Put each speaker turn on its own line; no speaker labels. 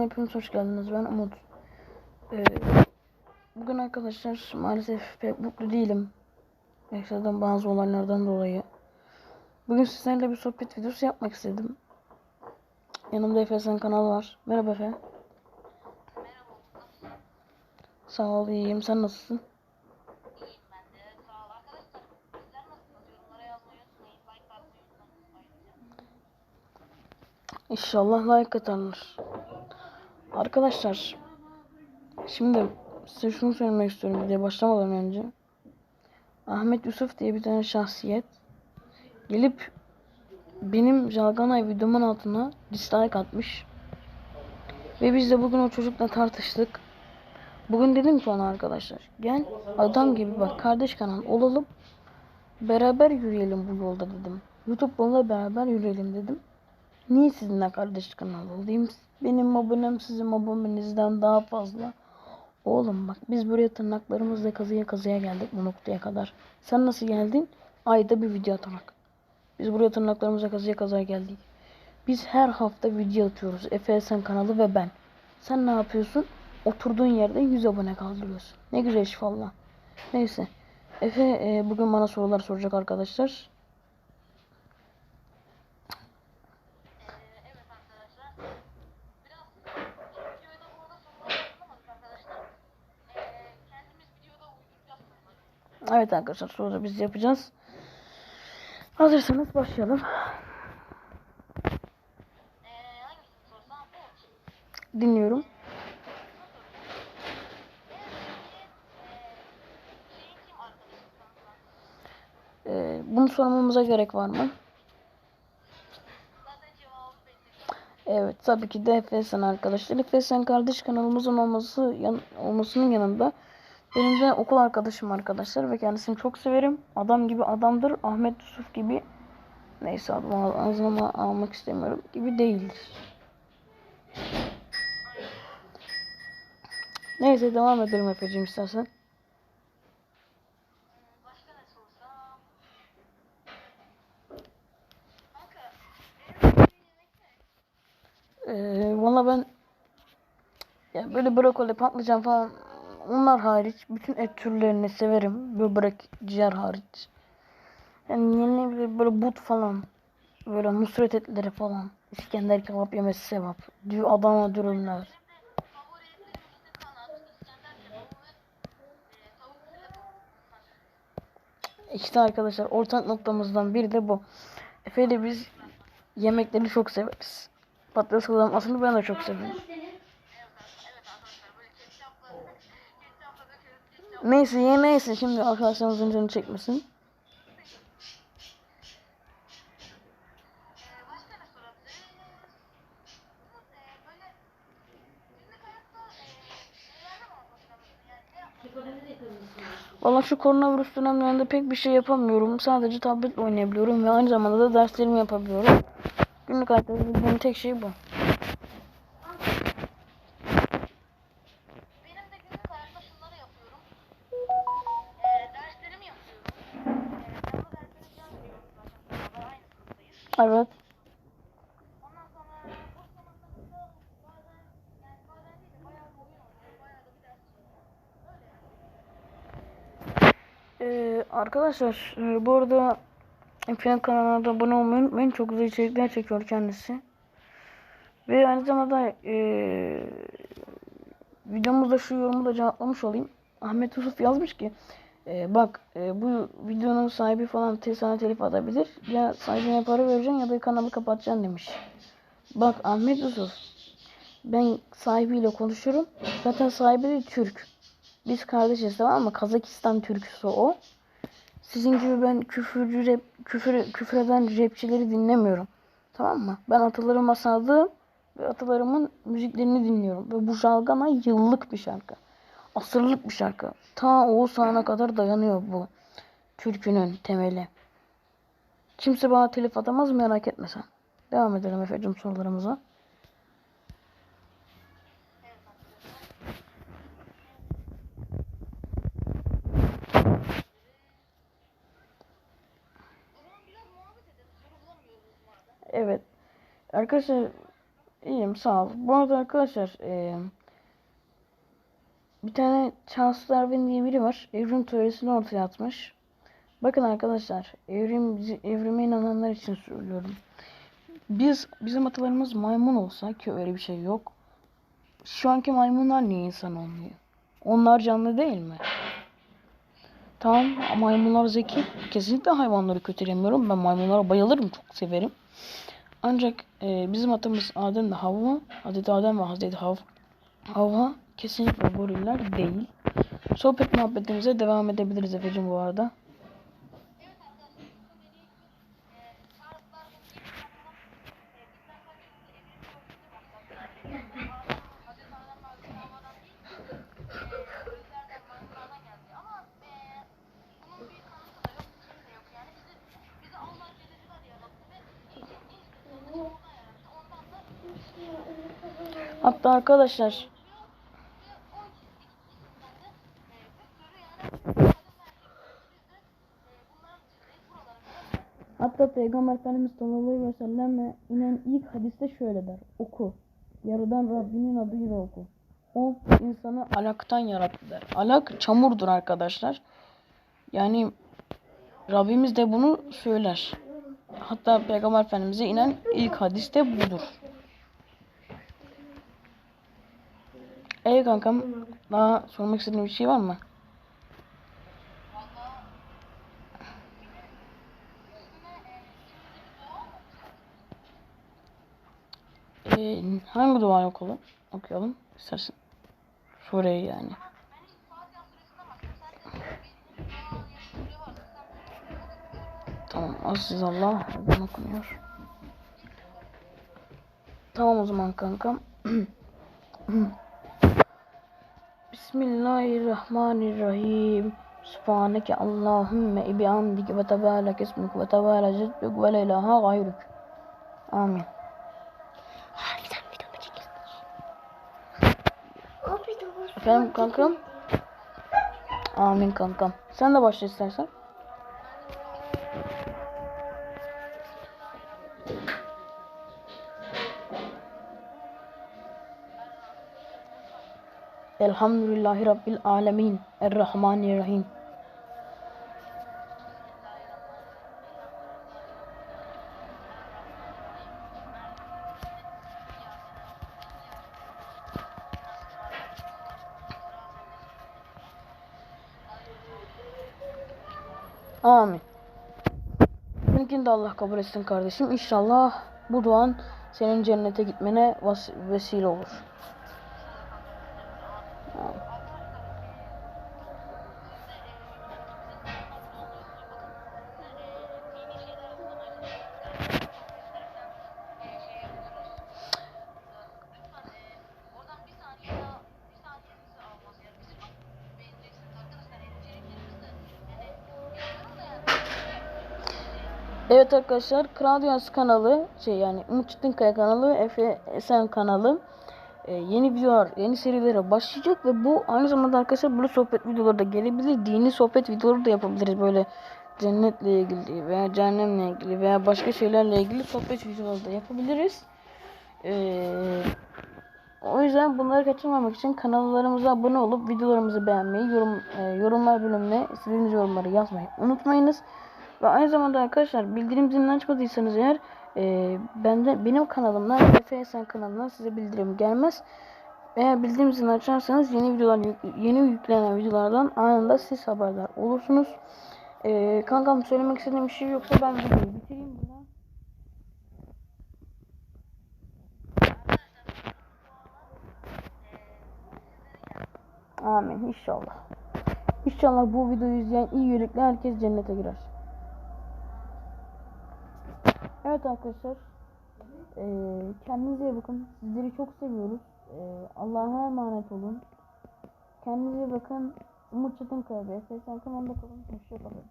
kanalına hepiniz hoş geldiniz. Ben Umut. Ee, bugün arkadaşlar maalesef pek mutlu değilim. Yaşadığım bazı olaylardan dolayı. Bugün sizlerle bir sohbet videosu yapmak istedim. Yanımda Efe Sen kanalı var. Merhaba Efe. Sağ ol iyiyim. Sen nasılsın?
İyiyim ben de. Sağ ol arkadaşlar. Sizler nasılsınız? Yorumlara yazmayı unutmayın. Like atmayı unutmayın.
İnşallah like atarlar. Arkadaşlar şimdi size şunu söylemek istiyorum diye başlamadan önce. Ahmet Yusuf diye bir tane şahsiyet gelip benim Jalganay videomun altına dislike atmış. Ve biz de bugün o çocukla tartıştık. Bugün dedim ki ona arkadaşlar gel adam gibi bak kardeş kanal olalım. Beraber yürüyelim bu yolda dedim. YouTube yolunda beraber yürüyelim dedim. Niye sizinle kardeş kanal olayım? Benim abonem sizin abonenizden daha fazla. Oğlum bak biz buraya tırnaklarımızla kazıya kazıya geldik bu noktaya kadar. Sen nasıl geldin? Ayda bir video atarak. Biz buraya tırnaklarımızla kazıya kazıya geldik. Biz her hafta video atıyoruz. Efe Esen kanalı ve ben. Sen ne yapıyorsun? Oturduğun yerde 100 abone kaldırıyorsun. Ne güzel iş valla. Neyse. Efe e, bugün bana sorular soracak arkadaşlar.
Ee, evet arkadaşlar. Biraz ilk videoda bu arada soruları hazırlamadık arkadaşlar. Ee, kendimiz videoda uyduracağız soruları.
Evet arkadaşlar sonra biz yapacağız. Hazırsanız başlayalım. Dinliyorum. Ee, bunu sormamıza gerek var mı? Evet tabii ki de FSN arkadaşlar. FSN kardeş kanalımızın olması yan, olmasının yanında benim de okul arkadaşım arkadaşlar ve kendisini çok severim. Adam gibi adamdır. Ahmet Yusuf gibi neyse adımı ağzıma almak istemiyorum gibi değildir. Neyse devam edelim Efe'cim istersen. Ee, valla ben ya böyle brokoli, patlıcan falan onlar hariç bütün et türlerini severim. Böbrek, ciğer hariç. Yani yeni bir böyle but falan. Böyle nusret etleri falan. İskender kebap yemesi sevap. Dü Adana dürümler.
İşte
arkadaşlar ortak noktamızdan biri de bu. Efe ile biz yemekleri çok severiz. Patates kızartmasını ben de çok severim.
Evet, evet arkadaşlar böyle ketçapla ketçapla dökeriz. Ketçap.
Neyse ya neyse şimdi arkadaşlarımızın canı çekmesin. Valla şu koronavirüs dönemlerinde pek bir şey yapamıyorum. Sadece tablet oynayabiliyorum ve aynı zamanda da derslerimi yapabiliyorum. Günlük hayatta tek şey bu.
Yani.
Ee, arkadaşlar e, bu arada Infinite kanalına abone olmayı unutmayın. Çok güzel içerikler çekiyor kendisi. Ve aynı zamanda e, videomuzda şu yorumu da cevaplamış olayım. Ahmet Yusuf yazmış ki e, bak e, bu videonun sahibi falan sana telif atabilir. Ya sahibine para vereceksin ya da kanalı kapatacaksın demiş. Bak Ahmet Yusuf ben sahibiyle konuşurum. Zaten sahibi de Türk. Biz kardeşiz tamam mı? Kazakistan Türküsü o. Sizin gibi ben küfürcü rap, küfür, küfür eden rapçileri dinlemiyorum. Tamam mı? Ben atalarıma sadığım ve atalarımın müziklerini dinliyorum. Ve bu Jalgana yıllık bir şarkı. Asırlık bir şarkı. Ta Oğuzhan'a kadar dayanıyor bu türkünün temeli. Kimse bana telif atamaz merak etme sen. Devam edelim Efe'cim sorularımıza.
Evet. Arkadaşlar
İyiyim sağ ol. Bu arada arkadaşlar eee, bir tane Charles Darwin diye biri var. Evrim teorisini ortaya atmış. Bakın arkadaşlar evrim evrime inananlar için söylüyorum. Biz bizim atalarımız maymun olsa ki öyle bir şey yok. Şu anki maymunlar niye insan olmuyor? Onlar canlı değil mi? Tamam maymunlar zeki. Kesinlikle hayvanları kötülemiyorum. Ben maymunlara bayılırım. Çok severim. Ancak e, bizim atamız Adem de Havva, Hazreti Adem ve Hazreti Hav Havva kesinlikle goriller değil. Sohbet muhabbetimize devam edebiliriz Efe'cim bu arada. Hatta arkadaşlar
ve o ikisinden de e, bir sürü yani kadın ve erkek biz de e, bunların içindeyiz. Buralara kadar
hatta Peygamber Efendimiz sallallahu aleyhi ve sellem inen ilk hadiste şöyle der. Oku. Yarıdan Rabbinin adıyla oku. O insanı alaktan yarattı der. Alak çamurdur arkadaşlar. Yani Rabbimiz de bunu söyler. Hatta Peygamber Efendimiz'e inen ilk hadis de budur. Ey kankam daha sormak istediğin bir şey var mı? Ee, hangi dua okuyalım? Okuyalım istersen. Sureyi yani.
Ben
Tamam aziz Allah ezan okunuyor. Tamam o zaman kankam. Bismillahirrahmanirrahim. Subhaneke Allahümme bihamdike ve tebarek ismik ve tebarek ceddük ve la ilahe gayrük. Amin. Efendim kankam? Amin kankam. Sen de başla istersen. Elhamdülillahi Rabbil Alemin. Errahmanirrahim. Amin. Seninkini de Allah kabul etsin kardeşim. İnşallah bu duan senin cennete gitmene vesile olur. Evet arkadaşlar Kral kanalı şey yani Umut Çetinkaya kanalı Efe Esen kanalı e, yeni videolar yeni serilere başlayacak ve bu aynı zamanda arkadaşlar böyle sohbet videoları da gelebilir dini sohbet videoları da yapabiliriz böyle cennetle ilgili veya cehennemle ilgili veya başka şeylerle ilgili sohbet videoları da yapabiliriz. Eee o yüzden bunları kaçırmamak için kanallarımıza abone olup videolarımızı beğenmeyi, yorum, e, yorumlar bölümüne istediğiniz yorumları yazmayı unutmayınız. Ve aynı zamanda arkadaşlar bildirim zilini açmadıysanız eğer e, bende benim kanalımdan Efe Esen kanalından size bildirim gelmez. Eğer bildirim zilini açarsanız yeni videolar yeni yüklenen videolardan anında siz haberdar olursunuz. E, kankam söylemek istediğim bir şey yoksa ben videoyu bitireyim buradan. Amin inşallah. İnşallah bu videoyu izleyen iyi yürekli herkes cennete girer. Evet arkadaşlar. Eee kendinize iyi bakın. Sizleri çok seviyoruz. Eee Allah'a emanet olun. Kendinize iyi bakın. Umut Çetinkaya ve Efes Kanalında kalın. Hoşçakalın.